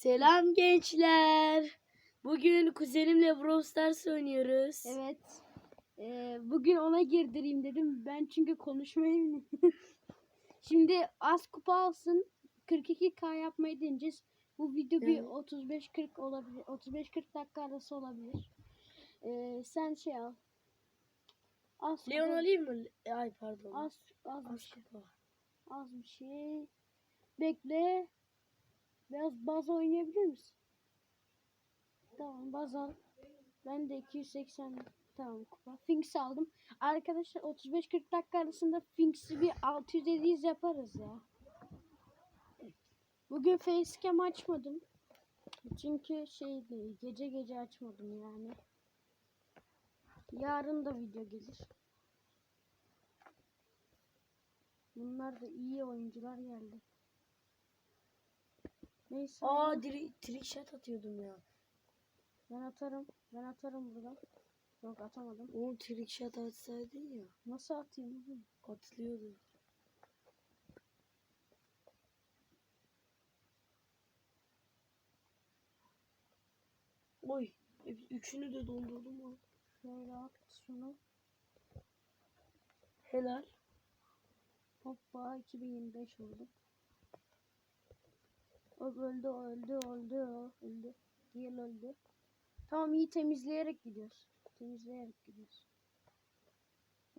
Selam gençler. Bugün kuzenimle Brawl Stars oynuyoruz. Evet. Ee, bugün ona girdireyim dedim. Ben çünkü konuşmayı. Şimdi az kupa alsın. 42k yapmayı deneyeceğiz. Bu video bir Evet. 35-40 olabilir. 35-40 dakika arası olabilir. Ee, sen şey al. Az Leon kupa- alayım mı? Ay pardon. Az, az, bir Az şey. kupa. Az bir şey. Bekle. Biraz baz oynayabilir misin? Tamam baz al. Ben de 280 tamam kupa. Finks aldım. Arkadaşlar 35-40 dakika arasında Finks'i bir 600-700 yaparız ya. Bugün facecam açmadım. Çünkü şey gece gece açmadım yani. Yarın da video gelir. Bunlar da iyi oyuncular geldi. Neyse. Aa diri, trick shot atıyordum ya. Ben atarım. Ben atarım buradan. Yok atamadım. Oğlum trick shot atsaydın ya. Nasıl atayım? oğlum? Atılıyordu. Oy. hep- Üçünü de dondurdum ha. Şöyle at şunu. Helal. Hoppa 2025 oldu. O öldü, öldü, öldü, öldü. Diğer öldü. Tamam iyi temizleyerek gidiyoruz. Temizleyerek gidiyoruz.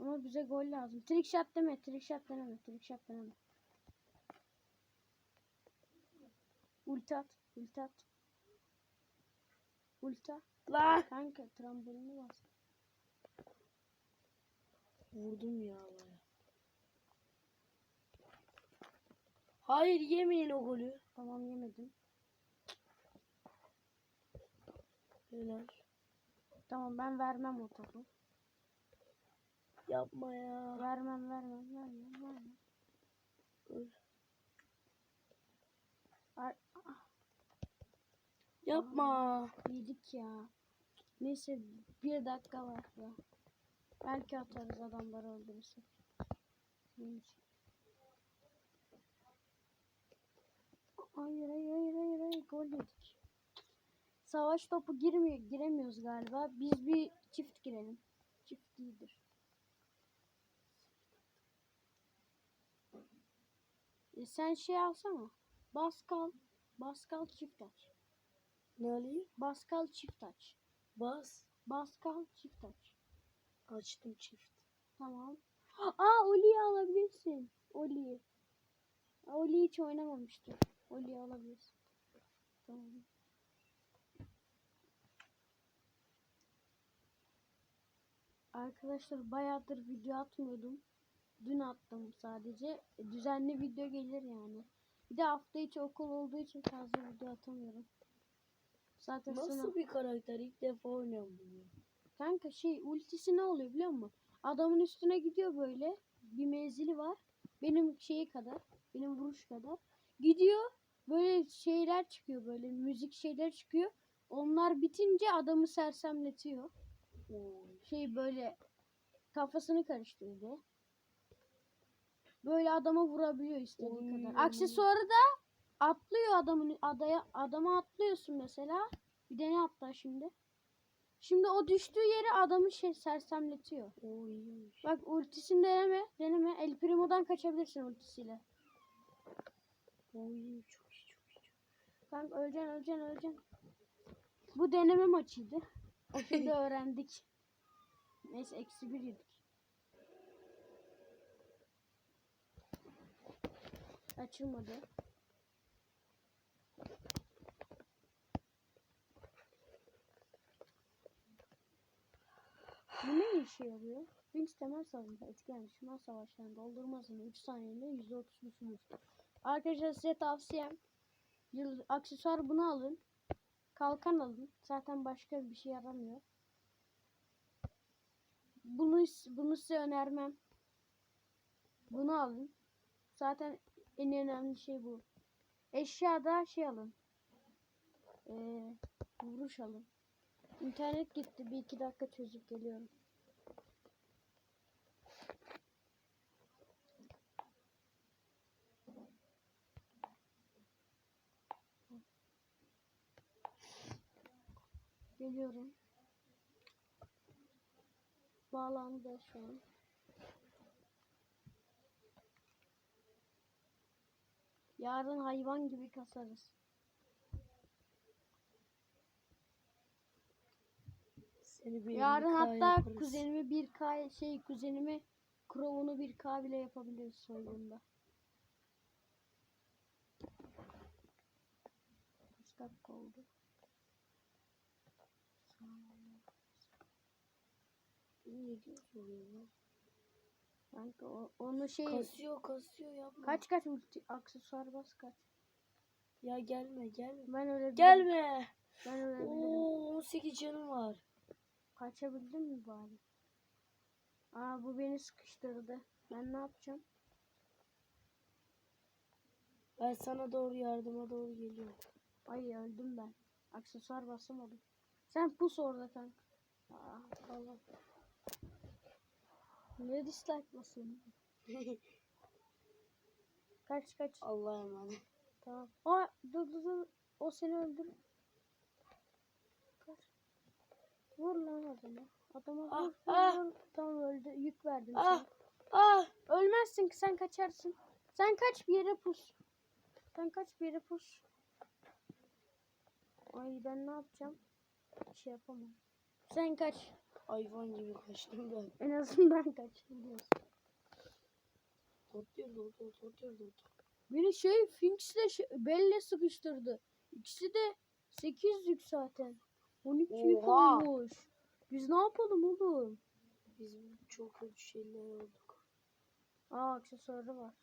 Ama bize gol lazım. Trick shot deme, trick shot deneme, trick shot deneme. Ulti at, ulti at. Ulti at. La. Kanka trambolini bas. Vurdum ya baya. Hayır yemeyin o golü. Tamam yemedim. Helal. Tamam ben vermem o topu. Yapma ya. Vermem vermem vermem vermem. Öl. Ar- Yapma. Yedik ya. Neyse bir dakika var ya. Belki atarız adamları öldürürsek. Neyse. Hayır hayır hayır hayır hayır gol yedik. Savaş topu girmiyor giremiyoruz galiba. Biz bir çift girelim. Çift iyidir. E sen şey alsana. Baskal. Baskal çift aç. Ne alayım? Baskal çift aç. Bas. Baskal çift aç. Açtım çift. Tamam. Aa Oli'yi alabilirsin. Oli'yi. Oli hiç oynamamıştı. Oli'yi alabilirsin. Tamam. Arkadaşlar bayağıdır video atmıyordum. Dün attım sadece. E, Düzenli video gelir yani. Bir de hafta içi okul olduğu için fazla video atamıyorum. Zaten Nasıl bir karakter? İlk defa oynuyorum bunu. Kanka şey ultisi ne oluyor biliyor musun? Adamın üstüne gidiyor böyle. Bir menzili var. Benim şeyi kadar. Benim vuruş kadar. Gidiyor. Böyle şeyler çıkıyor böyle. Müzik şeyler çıkıyor. Onlar bitince adamı sersemletiyor. Şey böyle kafasını karıştırdı. Böyle adama vurabiliyor istediği Oy. kadar. Aksesuarı da atlıyor adamın adaya adama atlıyorsun mesela. Bir de ne atlar şimdi? Şimdi o düştüğü yere adamı şey sersemletiyor. O iyiymiş. Bak ultisini deneme, deneme. El Primo'dan kaçabilirsin ultisiyle. O iyi. Çok. Kanka öleceksin, öleceksin, öleceksin. Bu deneme maçıydı. Şimdi öğrendik. Neyse eksi bir yedik. Açılmadı. Bu ne işe yarıyor? Wings temel savunma etkilen düşman savaşlarını doldurma hızını 3 saniyede %30 düşürür. Arkadaşlar size tavsiyem yıl, aksesuar bunu alın. Kalkan alın. Zaten başka bir şey yaramıyor. Bunu bunu size önermem. Bunu alın. Zaten en önemli şey bu. Eşyada şey alın. Ee, vuruş alın. İnternet gitti. Bir iki dakika çözüp geliyorum. Geliyorum. Bağlandı şu an. Yarın hayvan gibi kasarız. Seni bir Yarın hatta yaparız. kuzenimi 1K şey kuzenimi Crow'unu 1K bile yapabiliriz soyduğunda. Kaç dakika oldu? Ne diyorsun ya? Kanka o, onu şey Kasıyor kasıyor yapma. kaç kaç ulti aksesuar bas kaç. Ya gelme gelme. Ben öyle. Gelme. Ben öyle. Oo 18 canım var. Kaçabildin mi bari? Aa bu beni sıkıştırdı. Ben ne yapacağım? Ben sana doğru yardıma doğru geliyorum. Ay öldüm ben. Aksesuar basamadım. Sen pus orada kanka. Aa, Allah. Ne dislike basıyorsun? Kaç kaç. Allah'a emanet. Tamam. Aa dur dur dur. O seni öldür. Kaç. Vur lan adama. Adama Ah, vur, ah. vur. Tamam öldü. Yük verdim Ah sana. ah. Ölmezsin ki sen kaçarsın. Sen kaç bir yere pus. Sen kaç bir yere pus. Ay ben ne yapacağım? Bir şey yapamam. Sen kaç. Hayvan gibi kaçtım ben. En azından kaç. biliyorsun. Totluyor totluyor totluyor totluyor. Beni şey Finks'le şey, Bell'le sıkıştırdı. İkisi de 8 yük zaten. 12 yük olmuş. Biz ne yapalım oğlum? Biz çok kötü şeyler olduk. Aa aksesuarı var.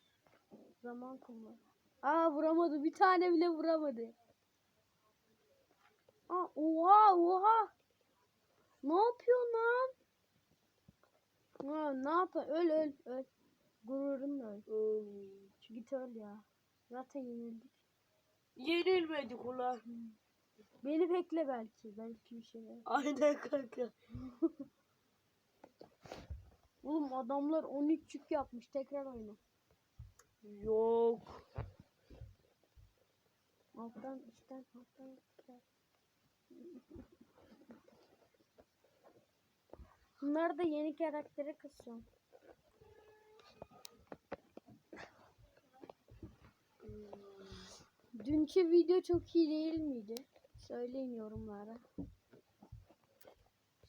Zaman kumları. Aa vuramadı. Bir tane bile vuramadı. Aa oha oha. Ne yapıyorsun lan? Ha, ne yap? Öl öl öl. Gururunla öl. Ölmeyeyim. Git öl ya. Zaten yenildik. Yenilmedik ulan. Beni bekle belki. Belki bir şey. Aynen kanka. Oğlum adamlar 13 yük yapmış. Tekrar oyna. Yok. Alttan üstten alttan. Bunlar da yeni karaktere kısıyorum. Dünkü video çok iyi değil miydi? Söyleyin yorumlara.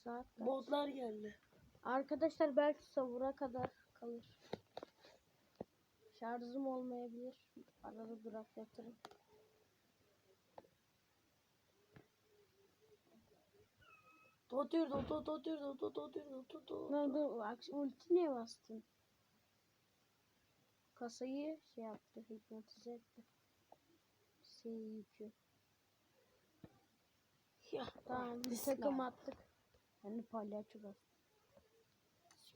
Saat kaç? Botlar geldi. Arkadaşlar belki savura kadar kalır. Şarjım olmayabilir. Arada duraklatırım. Totluyor totluyor totluyor totluyor totluyor Ne dur aks- ulti niye bastın? Kasayı şey yaptı, hipnotize etti. Şey yükü. Ya Tamam bir takım attık. Yani palyaço bastı.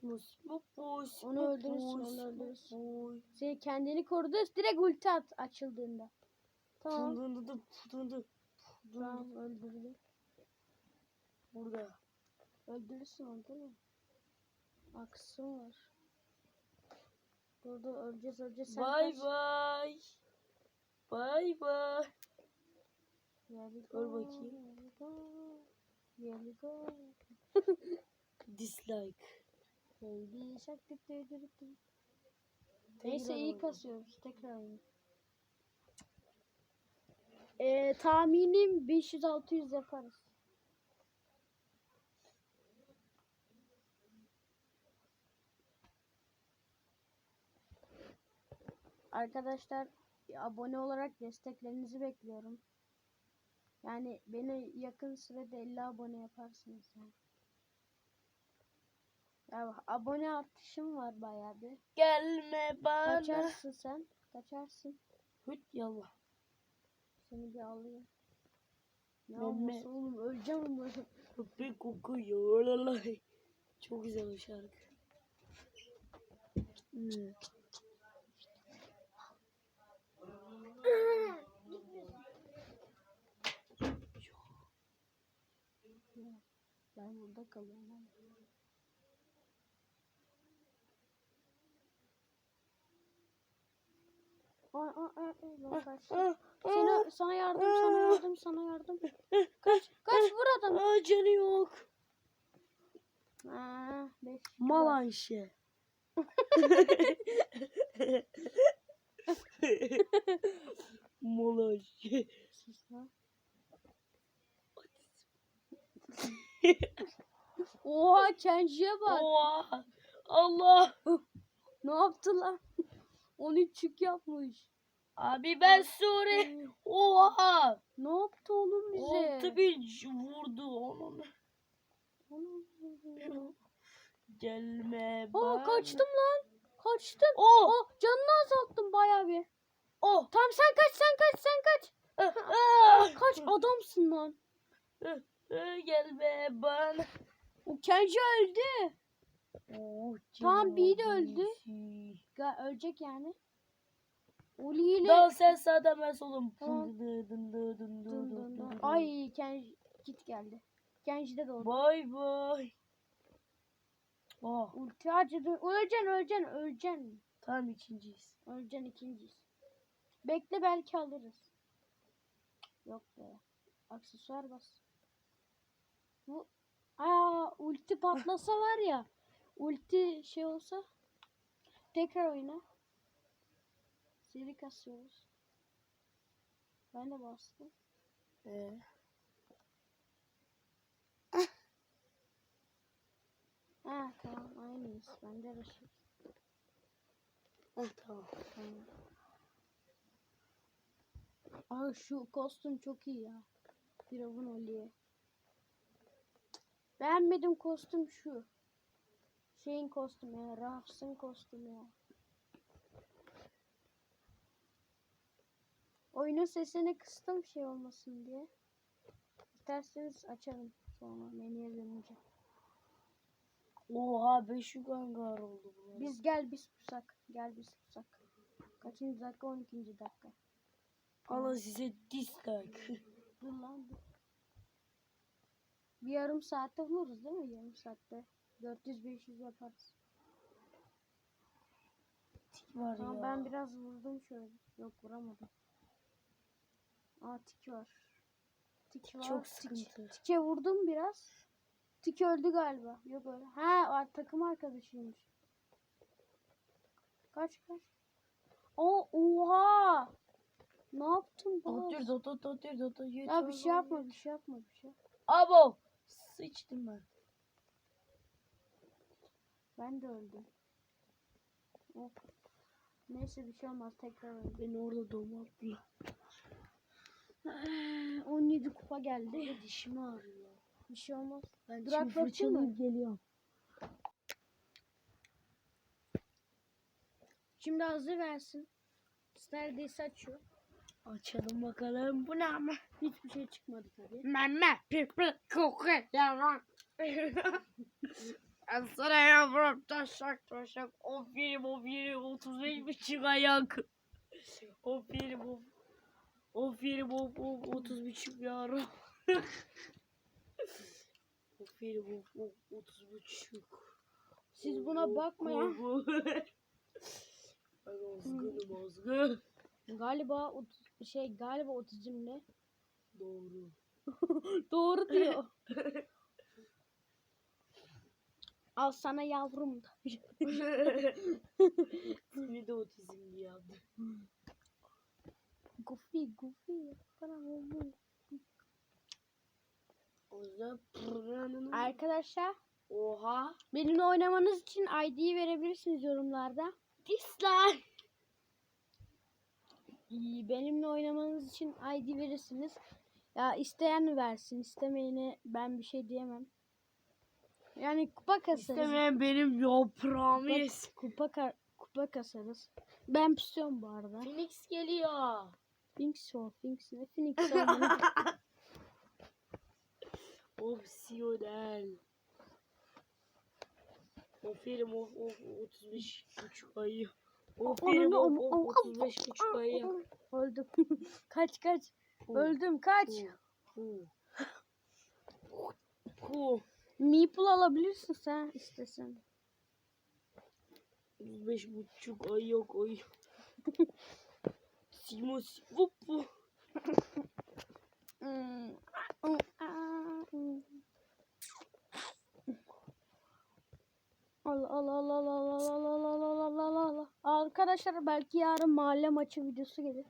Mus mu pus, Onu öldürürsün, onu öldürürsün. pus. Şey kendini korudu direkt ulti at açıldığında. Tamam. Dın dın dın dın dın. Tamam öldürdü. Burada. Öldürürsün onu değil mi? Aksın var. Dur dur öleceğiz öleceğiz. Sen Bye kaç. Here we Öl go, bakayım. Dislike. Baby shark tık tık tık. Tekrar Neyse iyi kasıyoruz. Tekrar. Ee, tahminim 500-600 yaparız. Arkadaşlar abone olarak desteklerinizi bekliyorum. Yani beni yakın sürede 50 abone yaparsınız yani. Ya abone artışım var bayağı bir. Gelme bana. Kaçarsın sen. Kaçarsın. Hüt yallah. Seni bir alayım. Ne Mehmet. olmasın oğlum öleceğim ama. Köpek kokuyor. Çok güzel o şarkı. Hmm. Ben burada kalıyorum. Ay ay ay ay lan kaçtı. Seni, sana yardım, sana yardım, sana yardım. Kaç, kaç vur adam. Aa canı yok. Aa, beş. Mal Ayşe. Sus lan. Oha Kenji'ye bak. Oha. Allah. Ne yaptı lan? 13 çük yapmış. Abi ben Suri. Oha. Ne yaptı oğlum bize? Altı bin vurdu onun. Gelme Aa bana. kaçtım lan. Kaçtım. Oh. Oh canını azalttım bayağı bir. Oh. Tamam sen kaç sen kaç sen kaç. Ah. Kaç adamsın lan. Ah, Gelme bana. O Kenji öldü. Oh, Tamam, bir de öldü. ölecek yani. Oli ile Dal sen sağdan ben solum. Tamam. Dın dı dın dı dın dı Dın dı dın dı dın. dı. Ay Kenji git geldi. Kenji'de de oldu. Bay bay. Oh. Ulti harcadı. Öleceksin öleceksin öleceksin. Tamam ikinciyiz. Öleceksin ikinciyiz. Bekle belki alırız. Yok be. Aksesuar bas. Bu Aa ulti patlasa var ya. Ulti şey olsa tekrar oyna. Seri kasıyoruz. Ben de bastım. Ee, Ha tamam aynıyız. Ben de Raşit. ah, tamam. Tamam. Aa şu kostüm çok iyi ya. Firavun Oli'ye. Beğenmedim kostüm şu. Şeyin kostümü ya. Rahs'ın kostümü ya. Oyunun sesini kıstım şey olmasın diye. İsterseniz açarım sonra menüye dönünce. Oha 5 gangar oldu bu. Biz gel biz pusak. Gel biz pusak. Kaçıncı dakika? 12. dakika. Alın size dislike. Dur lan dur. Bir yarım saatte buluruz değil mi? Yarım saatte. 400-500 yaparız. Tik var Tamam ya. ben biraz vurdum şöyle. Yok vuramadım. Aa tik var. Tik var. Çok Tik- sıkıntı. Tike vurdum biraz. Tik öldü galiba. Yok öyle. Ha takım arkadaşıymış. Kaç kaç. O oha. Ne yaptın bu? Otur otur otur otur. Ya bir şey yapma bir şey yapma bir şey. Abo. Sıçtım ben. Ben de öldüm. Oh. Neyse bir şey olmaz tekrar öldüm. Beni orada domalttılar. 17 kupa geldi. Dişim ağrıyor. Bir şey olmaz. Ben şimdi Duraklatayım mı? fırçalayıp geliyorum. Şimdi hazır versin. Neredeyse açıyor. Açalım bakalım. Bu ne ama? Hiçbir şey çıkmadı tabii. Meme pipi kokuyor. Ben sana yavrum taşak taşak. Of yerim of yerim 35 buçuk ayak. Of yerim of. Of yerim of of 30 buçuk yavrum. of yerim of of 30 buçuk. Siz buna bakmayın. Ben azgınım azgın. Galiba ot- şey galiba otizmli. Doğru. Doğru diyor. Al sana yavrum da. Seni de otizmli yaptı. Goofy goofy. Bana oldu. Arkadaşlar Oha. benimle oynamanız için ID'yi verebilirsiniz yorumlarda. Dislike. Benimle oynamanız için ID verirsiniz. Ya isteyen versin, istemeyene ben bir şey diyemem. Yani kupa kasarız. İstemeyen benim yaprağımı Kupa, yesin. kupa, ka- kupa kasarız. Ben pusuyorum bu arada. Phoenix geliyor. Phoenix o, Phoenix ne Phoenix? Opsiyonel. Aferin of of 35 buçuk ayı. Aferin of of 35 buçuk ayı. Öldüm. kaç kaç. Öldüm kaç. Meeple alabilirsin sen istesen. 35 buçuk ay yok ay. Simos. Hop. Allah Allah Allah Allah Allah Allah Allah Allah Allah Allah Arkadaşlar belki yarın mahalle maçı videosu gelir.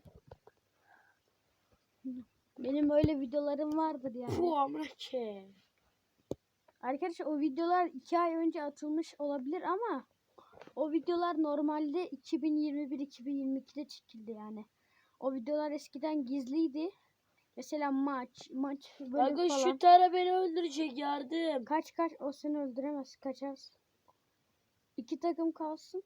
Benim öyle videolarım vardır yani. Bu amrake. Arkadaşlar o videolar 2 ay önce atılmış olabilir ama o videolar normalde 2021-2022'de çekildi yani. O videolar eskiden gizliydi. Mesela maç, maç böyle Aga falan. şu tara beni öldürecek yardım. Kaç kaç o seni öldüremez kaçarsın. İki takım kalsın.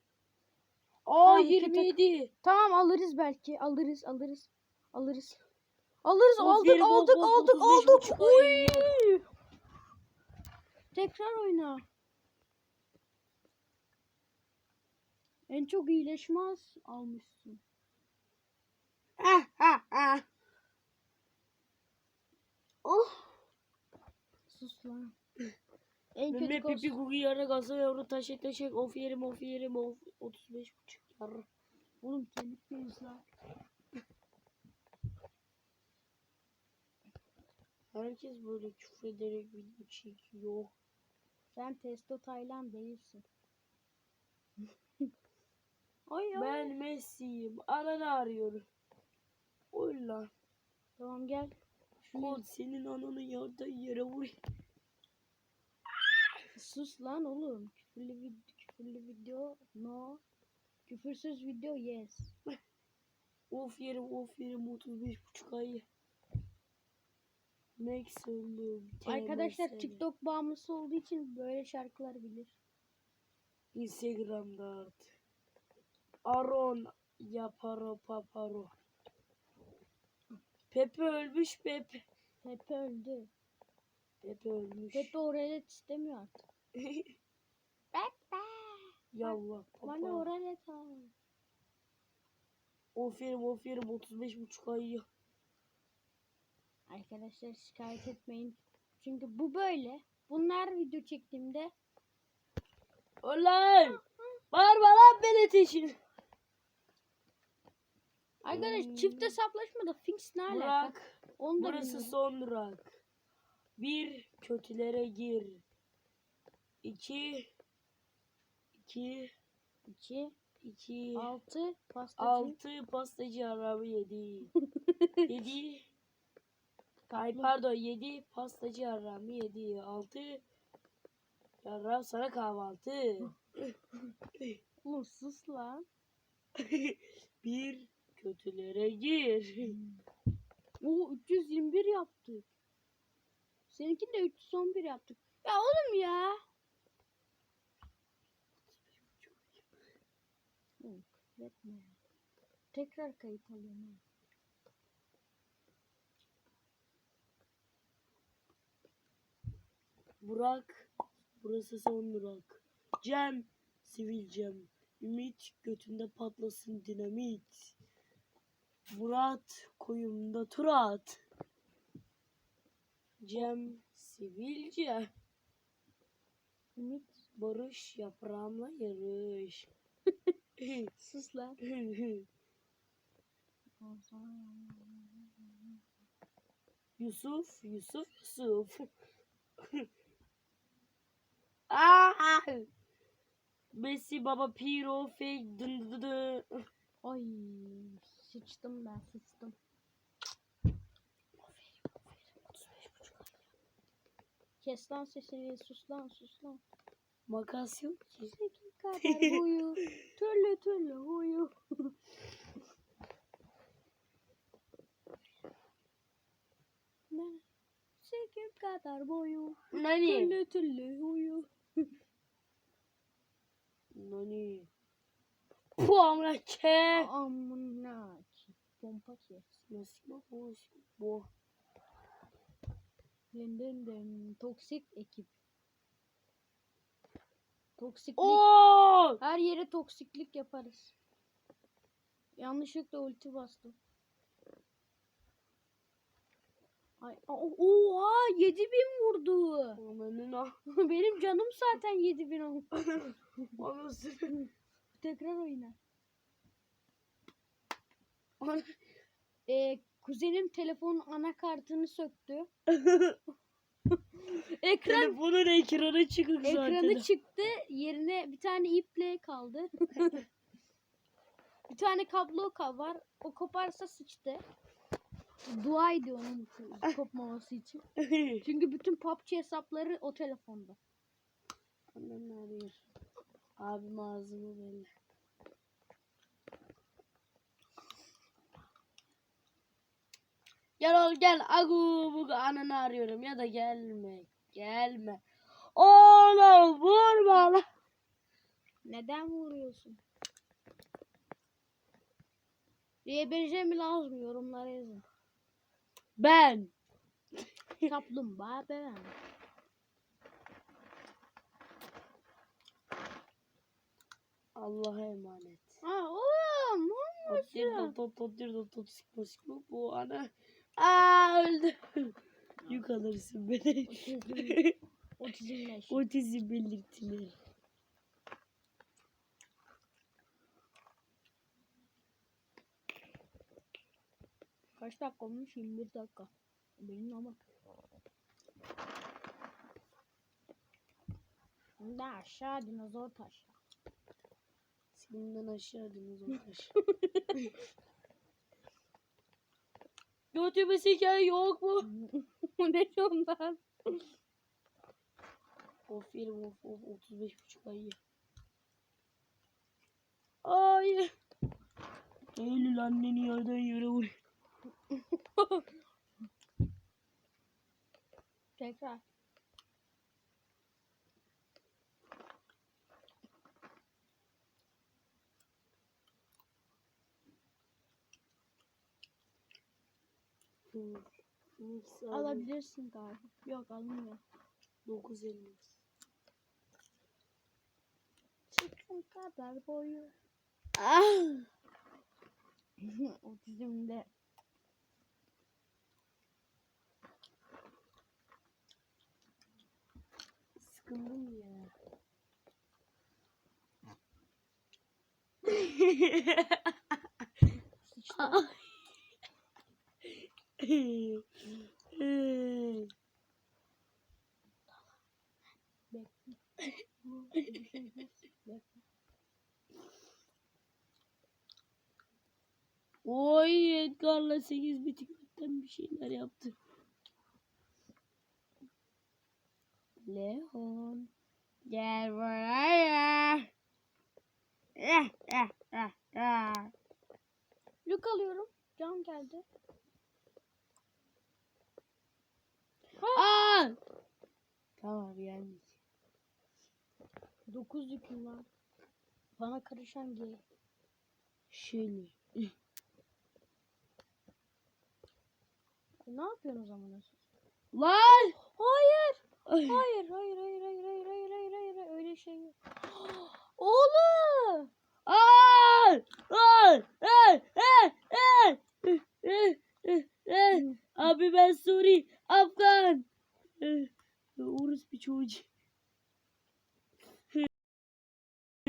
Aa tak- 27. Tamam alırız belki. Alırız alırız. Alırız. Alırız aldık aldık aldık 35 aldık. Oy! Tekrar oyna. En çok iyileşme az almışsın. Ah ah ah. Oh. Sus lan. En kötü pipi kos- gugu yara gazı yavru taşek taşek of yerim of yerim of 35 buçuk yarı. Oğlum kemik miyiz lan? Herkes böyle küfür ederek video çekiyor. Sen testo Taylan değilsin. ay ay. Ben Messi'yim. Ananı arıyorum. Oy lan. Tamam gel. Kod senin ananı yarda yere vur. Sus lan oğlum. Küfürlü, vid- küfürlü video no. Küfürsüz video yes. Of yerim of yerim 35 buçuk ay. Maximum. Arkadaşlar TMS. TikTok bağımlısı olduğu için böyle şarkılar bilir. Instagram'da artık. Aron yaparo paparo. Pepe ölmüş Pepe. Pepe öldü. Pepe ölmüş. Pepe oralet istemiyor artık. Pepe. Yallah Bana papa. oralet al. Of yerim of yerim 35 buçuk ay. Arkadaşlar şikayet etmeyin. Çünkü bu böyle. Bunlar video çektiğimde Ulan! Bağırma lan beni teşin. Arkadaş Hmm. çift hesaplaşmada Finks ne alaka? Burak. Onu da Burası bilmiyorum. son durak. Bir, kötülere gir. İki, iki, 2 iki, 6 pastacı. altı pastacı arabı yedi. yedi, ay pardon yedi pastacı aramı yedi. Altı, yarram sana kahvaltı. Oğlum sus lan. Bir, kötülere gir. Oo 321 yaptık. Seninkini de 311 yaptık. Ya oğlum ya. Etme. Tekrar kayıt alıyorum. Burak, burası son durak. Cem, sivil Cem. Ümit, götünde patlasın dinamit. Murat, koyumda turat. Cem, sivilce. Ümit Barış, yaprağımla yarış. sus lan. Yusuf, Yusuf, Yusuf. Aa! Messi, Baba, Piro, Fake, dın dı dı. Ay sıçtım ben sıçtım. Kes lan sesini sus lan sus lan. Makas yok ki. Kadar huyu. Türlü türlü huyu. Ben sekiz kadar boyu. Nani? Türlü türlü huyu. Nani? Puh amına ke. Amına pompa. Nasıl mı bu? Bu. Den den den. Toksik ekip. Toksiklik. Oo! Her yere toksiklik yaparız. Yanlışlıkla ulti bastım. Ay, oha 7000 vurdu. Amanın ah. Benim canım zaten 7000 oldu. Anasını. Tekrar oyna. Ana- Ee, kuzenim telefonun anakartını söktü. Ekran Telefonun ekranı çıkık zaten. ekranı çıktı. Yerine bir tane iple kaldı. bir tane kablo ka- var. O koparsa sıçtı. Dua ediyor onun kopmaması için. Çünkü bütün PUBG hesapları o telefonda. Annem ne arıyor? Abim ağzımı belli. Gel ol gel. Agu bugu ananı arıyorum ya da gelme. Gelme. Oğlum vurma lan. Neden vuruyorsun? RBC mi lazım yorumlara yazın. Ben. Kaplumbağa ben. Allah'a emanet. Aa oğlum Otir olmasın. dot dot otir dot dot sıkma sıkma bu ana. Aa öldü. Yük alırsın beni. Otizm, otizmleş. Otizm belirtileri. Kaç dakika olmuş? 21 dakika. Benim ama. Şimdi aşağı dinozor taşı. Seninden aşağı dinozor taşı. Götümü siken yok mu? ne ondan? Of yerim of of 35 buçuk ay. Ay. Eylül anneni yerden yere vuruyor. Tekrar. 9. Alabilirsin galiba. Yok alınmıyor. 950. Çıkın kadar boyu. Ah! Otizmde. Sıkıldım ya. Sıçtım. Oy Edgar'la 8 bitikten bir şeyler yaptı. Leon gel buraya. Eh, eh, eh, eh. Yük alıyorum. Can geldi. Aa! Tamam geldik. 9 yüküm var. Bana karışan gay. Şöyle. Ne yapıyorsun o zaman? Lan! Hayır. Ay. Hayır, hayır, hayır, hayır, hayır, hayır, hayır, hayır, hayır, öyle şey yok. Oğlum! Ay! Ay! Ay! Ay! Ay! Ay! Ay! Abi ben Suri, Afgan. Urus bir çocuğu.